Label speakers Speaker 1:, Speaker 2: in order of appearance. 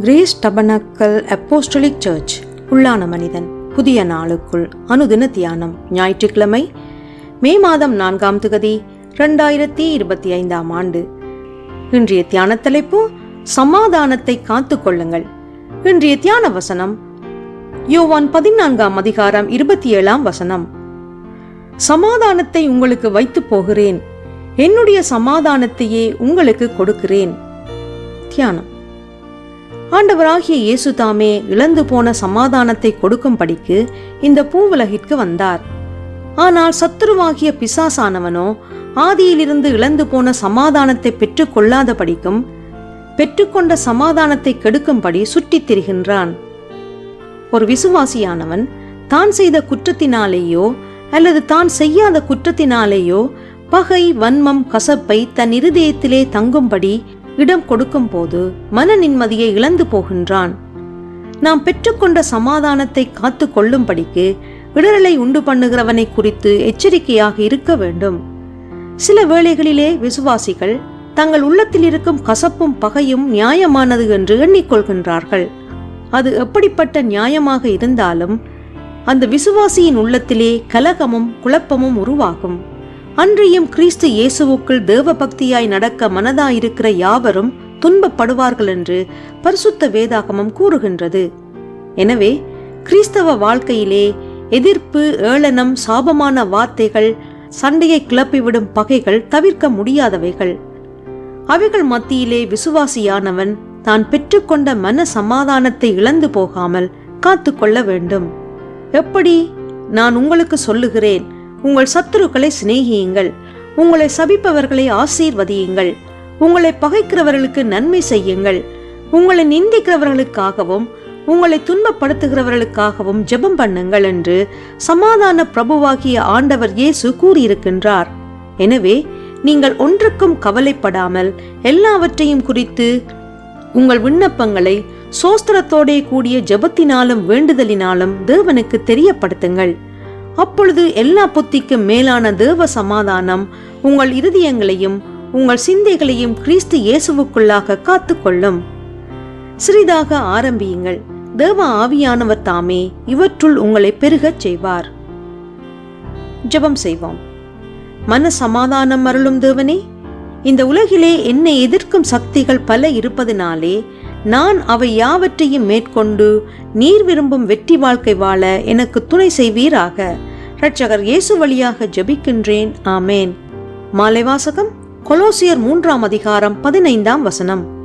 Speaker 1: Grace tabernacle apostolic search. உள்ளான மனிதன் புதிய நாளுக்குள் அனுதின தியானம். ஞாயிற்றுக்கிழமை மே மாதம் நான்காம் திகதி ரெண்டாயிரத்தி இருபத்தி ஐந்தாம் ஆண்டு. இன்றைய தியான தலைப்பு சமாதானத்தை காத்து கொள்ளுங்கள். இன்றைய தியான வசனம் யோவான் பதினான்காம் அதிகாரம் இருபத்தி ஏழாம் வசனம். சமாதானத்தை உங்களுக்கு வைத்துப் போகிறேன். என்னுடைய சமாதானத்தையே உங்களுக்கு கொடுக்கிறேன். தியானம். ஆண்டவராகிய இயேசு தாமே இழந்து போன சமாதானத்தை கொடுக்கும்படிக்கு இந்த பூவுலகிற்கு வந்தார். ஆனால் சத்துருவாகிய பிசாசானவனோ ஆதியிலிருந்து இழந்து போன சமாதானத்தை பெற்றுக்கொள்ளாதபடிக்கும் பெற்றுக்கொண்ட சமாதானத்தை கெடுக்கும்படி சுற்றித் திரிகின்றான். ஒரு விசுவாசியானவன் தான் செய்த குற்றத்தினாலேயோ அல்லது தான் செய்யாத குற்றத்தினாலேயோ பகை வன்மம் கசப்பை தன் இருதயத்திலே தங்கும்படி இடம் கொடுக்கும் போது மன நிம்மதியை இழந்து போகின்றான். நாம் பெற்றுக்கொண்ட சமாதானத்தை காத்து கொள்ளும்படிக்கு இடரலை உண்டு பண்ணுகிறவனை குறித்து எச்சரிக்கையாக இருக்க வேண்டும். சில வேளைகளிலே விசுவாசிகள் தங்கள் உள்ளத்தில் இருக்கும் கசப்பும் பகையும் நியாயமானது என்று எண்ணிக்கொள்கின்றார்கள். அது எப்படிப்பட்ட நியாயமாக இருந்தாலும் அந்த விசுவாசியின் உள்ளத்திலே கலகமும் குழப்பமும் உருவாகும். அன்றியும் கிறிஸ்து இயேசுவுக்குள் தேவ பக்தியாய் நடக்க மனதாயிருக்கிற யாவரும் துன்பப்படுவார்கள் என்று பரிசுத்த வேதாகமம் கூறுகின்றது. எனவே கிறிஸ்தவ வாழ்க்கையிலே எதிர்ப்பு ஏளனம் சாபமான வார்த்தைகள் சண்டையை கிளப்பிவிடும் பகைகள் தவிர்க்க முடியாதவைகள். அவைகள் மத்தியிலே விசுவாசியானவன் தான் பெற்றுக்கொண்ட மன சமாதானத்தை இழந்து போகாமல் காத்து கொள்ள வேண்டும். எப்படி நான் உங்களுக்கு சொல்லுகிறேன்? உங்கள் சத்துருக்களை சிநேகியுங்கள். உங்களை சபிப்பவர்களை ஆசீர்வதியுங்கள். உங்களை பகைக்கிறவர்களுக்கு நன்மை செய்யுங்கள். உங்களை நிந்திக்கிறவர்களுக்காகவும் உங்களை துன்பப்படுத்துகிறவர்களுக்காகவும் ஜெபம் பண்ணுங்கள் என்று சமாதான பிரபுவாகிய ஆண்டவர் இயேசு கூறியிருக்கின்றார். எனவே நீங்கள் ஒன்றுக்கும் கவலைப்படாமல் எல்லாவற்றையும் குறித்து உங்கள் விண்ணப்பங்களை சோஸ்திரத்தோடே கூடிய ஜெபத்தினாலும் வேண்டுதலினாலும் தேவனுக்கு தெரியப்படுத்துங்கள். அப்பொழுது எல்லா புத்திக்கும் மேலான தேவ சமாதானம் உங்கள் இருதயங்களையும் உங்கள் சிந்தைகளையும் கிறிஸ்து இயேசுவுக்குள்ளாக காத்துக்கொள்ளும். சிறிதாக ஆரம்பியுங்கள். தேவ ஆவியானவர் தாமே இவற்றுள் உங்களை பெருகச் செய்வார். ஜெபம் செய்வோம். மன சமாதானம் அருளும் தேவனே இந்த உலகிலே என்னை எதிர்க்கும் சக்திகள் பல இருப்பதினாலே நான் அவை யாவற்றையும் மேற்கொண்டு நீர் விரும்பும் வெற்றி வாழ்க்கை வாழ எனக்கு துணை செய்வீராக. இரட்சகர் இயேசு வழியாக ஜெபிக்கின்றேன். ஆமேன். மாலை வாசகம் கொலோசியர் மூன்றாம் அதிகாரம் பதினைந்தாம் வசனம்.